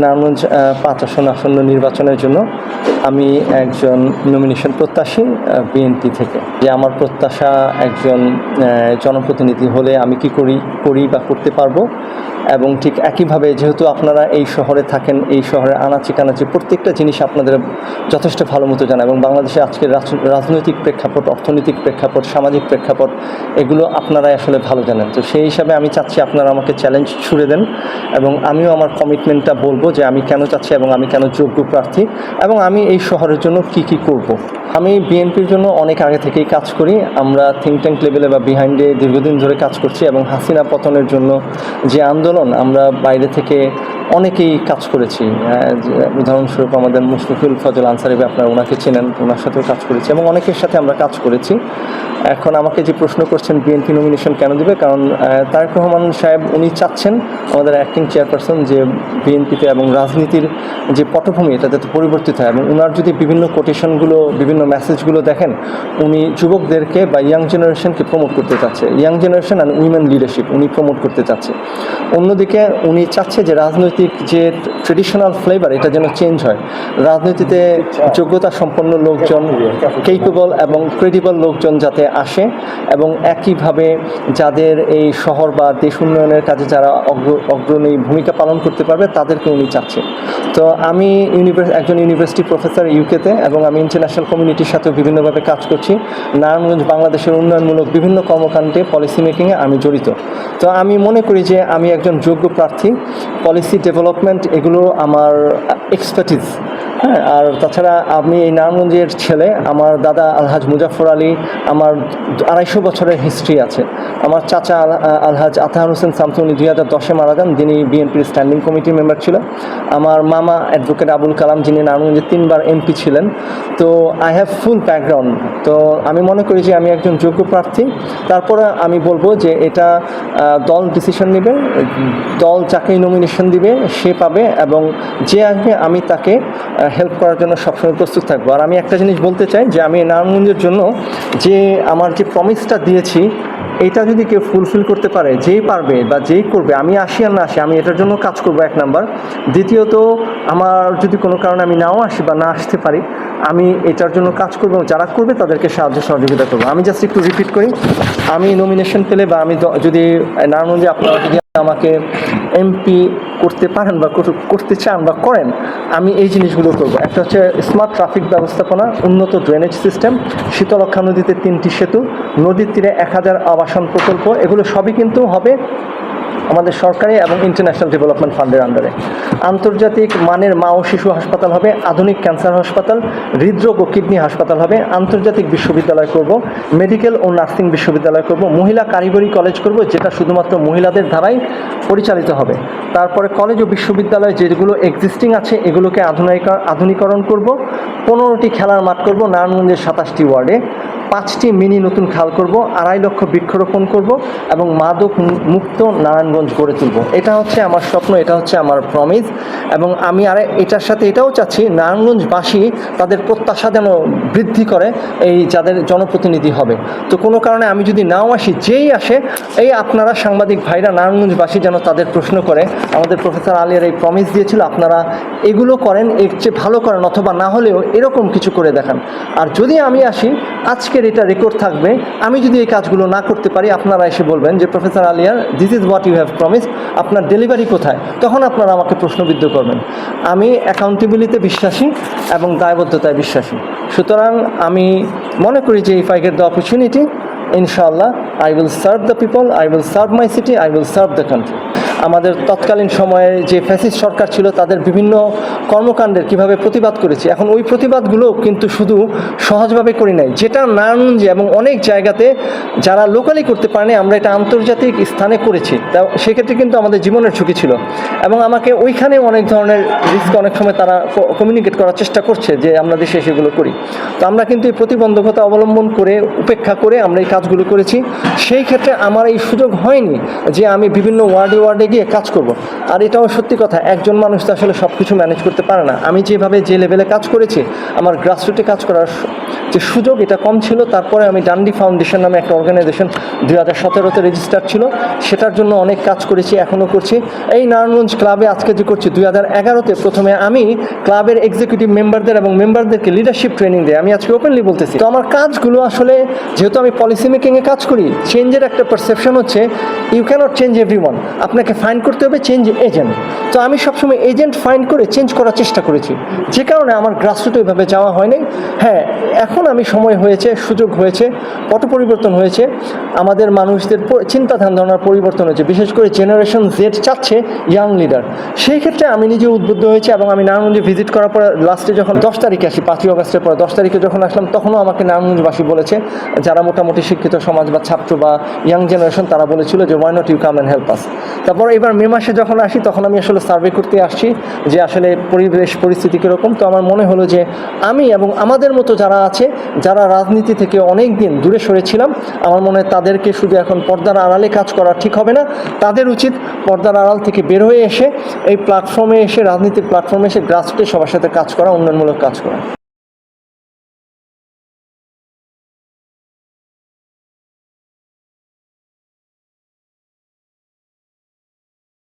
নারায়ণগঞ্জ পাঁচ আসন আসন্ন নির্বাচনের জন্য আমি একজন নমিনেশন প্রত্যাশী বিএনপি থেকে। যে আমার প্রত্যাশা একজন জনপ্রতিনিধি হলে আমি কি করি করি বা করতে পারব? এবং ঠিক একইভাবে যেহেতু আপনারা এই শহরে থাকেন, এই শহরে আনাচি কানাচি প্রত্যেকটা জিনিস আপনাদের যথেষ্ট ভালো মতো জানা এবং বাংলাদেশে আজকের রাজ- রাজনৈতিক প্রেক্ষাপট, অর্থনৈতিক প্রেক্ষাপট, সামাজিক প্রেক্ষাপট, এগুলো আপনারাই আসলে ভালো জানেন তো সেই হিসাবে আমি চাচ্ছি আপনারা আমাকে চ্যালেঞ্জ ছুড়ে দেন এবং আমিও আমার কমিটমেন্টটা বলব যে আমি কেন চাচ্ছি এবং আমি কেন যোগ্য প্রার্থী এবং আমি এই শহরের জন্য কি কি করব। আমি বিএনপির জন্য অনেক আগে থেকেই কাজ করি। আমরা থিঙ্ক ট্যাঙ্ক লেভেলে বা বিহাইন্ডে দীর্ঘদিন ধরে কাজ করছি এবং হাসিনা পতনের জন্য যে আন্দোলন, আমরা বাইরে থেকে অনেকেই কাজ করেছি। উদাহরণস্বরূপ আমাদের মুশফিকুল ফজল আনসারি ভাই, আপনারা ওনাকে চেনেন ওনার সাথেও কাজ করেছি এবং অনেকের সাথে আমরা কাজ করেছি। এখন আমাকে যে প্রশ্ন করছেন বিএনপি নমিনেশন কেন দেবে? কারণ তারেক রহমান সাহেব উনি চাচ্ছেন আমাদের অ্যাক্টিং চেয়ারপারসন যে বিএনপিতে এবং রাজনীতির যে পটভূমি এটা যাতে পরিবর্তিত হয় এবং ওনার যদি বিভিন্ন কোটেশনগুলো বিভিন্ন মেসেজগুলো দেখেন উনি যুবকদেরকে বা ইয়াং জেনারেশনকে প্রমোট করতে চাচ্ছে। Young generation and women leadership উনি প্রমোট করতে চাচ্ছে। অন্যদিকে উনি চাচ্ছে যে রাজনৈতিক যে ট্রেডিশনাল ফ্লেভার এটা যেন চেঞ্জ হয়। রাজনীতিতে যোগ্যতা সম্পন্ন লোকজন কেপেবল এবং ক্রেডিবল লোকজন যাতে আসে এবং একইভাবে যাদের এই শহর বা দেশ উন্নয়নের কাজে যারা অগ্র- অগ্রণী ভূমিকা পালন করতে পারবে তাদেরকে উনি চাচ্ছে। তো আমি ইউনিভার্স একজন ইউনিভার্সিটি প্রফেসর ইউকেতে এবং আমি ইন্টারন্যাশনাল কমিউনিটির সাথেও বিভিন্নভাবে কাজ করছি। নারায়ণগঞ্জ বাংলাদেশের উন্নয়নমূলক বিভিন্ন কর্মকাণ্ডে পলিসি মেকিংয়ে আমি জড়িত। তো আমি মনে করি যে আমি একজন যোগ্য প্রার্থী। পলিসি ডেভেলপমেন্ট এগুলো আমার এক্সপার্টিস হ্যাঁ আর তাছাড়া আমি এই নারায়ণগঞ্জের ছেলে, আমার দাদা আলহাজ মুজাফর আলী, আমার আড়াইশো বছরের হিস্ট্রি আছে। আমার চাচা আলহাজ আতাহার হোসেন সামসুনি দুই হাজার দশে মারা যান, যিনি বিএনপির স্ট্যান্ডিং কমিটি মেম্বার ছিল আমার মামা অ্যাডভোকেট আবুল কালাম, যিনি নারায়ণগঞ্জে তিনবার এমপি ছিলেন। তো আই হ্যাভ ফুল ব্যাকগ্রাউন্ড তো আমি মনে করি যে আমি একজন যোগ্য প্রার্থী। তারপরে আমি বলব যে এটা দল ডিসিশন নেবে, দল যাকে নমিনেশন দিবে, সে পাবে এবং যে আসবে, আমি তাকে হেল্প করার জন্য সবসময় প্রস্তুত থাকব। আর আমি একটা জিনিস বলতে চাই যে, আমি নারায়ণগঞ্জের জন্য যে আমার যে প্রমিসটা দিয়েছি, এটা যদি কেউ ফুলফিল করতে পারে, যেই পারবে বা যেই করবে, আমি আসি আর না আসি, আমি এটার জন্য কাজ করব, এক নাম্বার। দ্বিতীয়ত, আমার যদি কোনো কারণে আমি নাও আসি বা না আসতে পারি আমি এটার জন্য কাজ করব যারা করবে তাদেরকে সাহায্য সহযোগিতা করব। আমি জাস্ট একটু রিপিট করি, আমি নমিনেশন পেলে বা আমি যদি নারায়ণগঞ্জে আপনারা যদি আমাকে এমপি করতে পারেন বা কর- করতে চান বা করেন, আমি এই জিনিসগুলো করব। একটা হচ্ছে স্মার্ট ট্রাফিক ব্যবস্থাপনা, উন্নত ড্রেনেজ সিস্টেম শীতলক্ষা নদীতে তিনটি সেতু, নদীর তীরে এক হাজার আবাসন প্রকল্প, এগুলো সবই কিন্তু হবে আমাদের সরকারি এবং ইন্টারন্যাশনাল ডেভেলপমেন্ট ফান্ডের আন্ডারে আন্তর্জাতিক মানের মা ও শিশু হাসপাতাল হবে, আধুনিক ক্যান্সার হাসপাতাল, হৃদরোগ ও কিডনি হাসপাতাল হবে, আন্তর্জাতিক বিশ্ববিদ্যালয় করব মেডিকেল ও নার্সিং বিশ্ববিদ্যালয় করব, মহিলা কারিগরি কলেজ করব, যেটা শুধুমাত্র মহিলাদের দ্বারাই পরিচালিত হবে। তারপরে কলেজ ও বিশ্ববিদ্যালয় যেগুলো এক্সিস্টিং আছে, এগুলোকে আধুনিক, আধুনিকরণ করব, পনেরোটি খেলার মাঠ করব, নারায়ণগঞ্জের সাতাশটি ওয়ার্ডে পাঁচটি মিনি নতুন খাল করব, আড়াই লক্ষ বৃক্ষরোপণ করব এবং মাদক মুক্ত নারায়ণগঞ্জ গড়ে তুলব। এটা হচ্ছে আমার স্বপ্ন, এটা হচ্ছে আমার প্রমিস এবং আমি আর এটার সাথে এটাও চাচ্ছি, নারায়ণগঞ্জবাসী তাদের প্রত্যাশা যেন বৃদ্ধি করে, এই যাদের জনপ্রতিনিধি হবে। তো কোনো কারণে আমি যদি নাও আসি, যেই আসে, এই আপনারা সাংবাদিক ভাইরা নারায়ণগঞ্জবাসী যেন তাদের প্রশ্ন করে, আমাদের প্রফেসর আলিয়ার এই প্রমিস দিয়েছিল, আপনারা এগুলো করেন, এর চেয়ে ভালো করেন অথবা না হলেও এরকম কিছু করে দেখান। আর যদি আমি আসি, আজকের এটা রেকর্ড থাকবে। আমি যদি এই কাজগুলো না করতে পারি, আপনারা এসে বলবেন যে, professor Aliyar this is what you have promise আপনার ডেলিভারি কোথায়? তখন আপনারা আমাকে প্রশ্নবিদ্ধ করবেন। আমি অ্যাকাউন্টেবিলিতে বিশ্বাসী এবং দায়বদ্ধতায় বিশ্বাসী। সুতরাং আমি মনে করি যে if I get the opportunity ইনশাআল্লাহ I will serve the people I will serve my city I will serve the country আমাদের তৎকালীন সময়ে যে ফ্যাসিস্ট সরকার ছিল, তাদের বিভিন্ন কর্মকাণ্ডের কীভাবে প্রতিবাদ করেছি, এখন ওই প্রতিবাদগুলো কিন্তু শুধু সহজভাবে করি নাই। যেটা নারায়ণগঞ্জে এবং অনেক জায়গাতে যারা লোকালি করতে পারেনি, আমরা এটা আন্তর্জাতিক স্থানে করেছি। তা সেক্ষেত্রে কিন্তু আমাদের জীবনের ঝুঁকি ছিল। এবং আমাকে ওইখানে অনেক ধরনের রিস্ক অনেক সময় তারা কমিউনিকেট করার চেষ্টা করছে যে আমরা দেশে সেগুলো করি। তো আমরা কিন্তু এই প্রতিবন্ধকতা অবলম্বন করে, উপেক্ষা করে আমরা এই কাজগুলো করেছি। সেই ক্ষেত্রে আমার এই সুযোগ হয়নি যে আমি বিভিন্ন ওয়ার্ডে ওয়ার্ডে গিয়ে কাজ করব। আর এটাও সত্যি কথা, একজন মানুষ তো আসলে সব কিছু ম্যানেজ করতে পারে না। আমি যেভাবে যে লেভেলে কাজ করেছি, আমার গ্রাসরুটে কাজ করার যে সুযোগ এটা কম ছিল, তারপরে আমি ডান্ডি ফাউন্ডেশন নামে একটা অর্গানাইজেশন দুই হাজার সতেরোতে রেজিস্টার ছিল, সেটার জন্য অনেক কাজ করেছি, এখনও করছি। এই নারায়ণগঞ্জ ক্লাবে আজকে যে করছি, দুই হাজার এগারোতে প্রথমে আমি ক্লাবের এক্সিকিউটিভ মেম্বারদের এবং মেম্বারদেরকে লিডারশিপ ট্রেনিং দিই। আমি আজকে ওপেনলি বলতেছি। তো আমার কাজগুলো আসলে, যেহেতু আমি পলিসি মেকিংয়ে কাজ করি চেঞ্জের একটা পারসেপশন হচ্ছে you can't change every one আপনাকে ফাইন করতে হবে চেঞ্জ এজেন্ট তো আমি সবসময় এজেন্ট ফাইন করে চেঞ্জ করার চেষ্টা করেছি। যে কারণে আমার গ্রাসরুট ওইভাবে যাওয়া হয়নি হ্যাঁ এখন আমি সময় হয়েছে, সুযোগ হয়েছে পট পরিবর্তন হয়েছে। আমাদের মানুষদের চিন্তা ধারণার পরিবর্তন হয়েছে। বিশেষ করে জেনারেশন জেড চাচ্ছে ইয়াং লিডার সেই ক্ষেত্রে আমি নিজে উদ্বুদ্ধ হয়েছি এবং আমি নারায়ণগঞ্জে ভিজিট করার পর লাস্টে যখন দশ তারিখে আসি, পাঁচই অগস্টের পর, দশ তারিখে যখন আসলাম, তখনও আমাকে নারায়ণগঞ্জবাসী বলেছে, যারা মোটামুটি শিক্ষিত সমাজ বা ছাত্র বা ইয়াং জেনারেশন তারা বলেছিল যে why not you come and help us তারপর এবার মে মাসে যখন আসি, তখন আমি আসলে সার্ভে করতে আসছি যে, আসলে পরিবেশ, পরিস্থিতি কীরকম? তো আমার মনে হলো যে, আমি এবং আমাদের মতো যারা আছে যারা রাজনীতি থেকে অনেক দিন দূরে সরেছিলাম, আমার মনে হয় তাদেরকে শুধু এখন পর্দার আড়ালে কাজ করা ঠিক হবে না। তাদের উচিত পর্দার আড়াল থেকে বের হয়ে এসে এই প্ল্যাটফর্মে এসে, রাজনীতির প্ল্যাটফর্মে এসে গ্রাসরুটে সবার সাথে কাজ করা, উন্নয়নমূলক কাজ করা।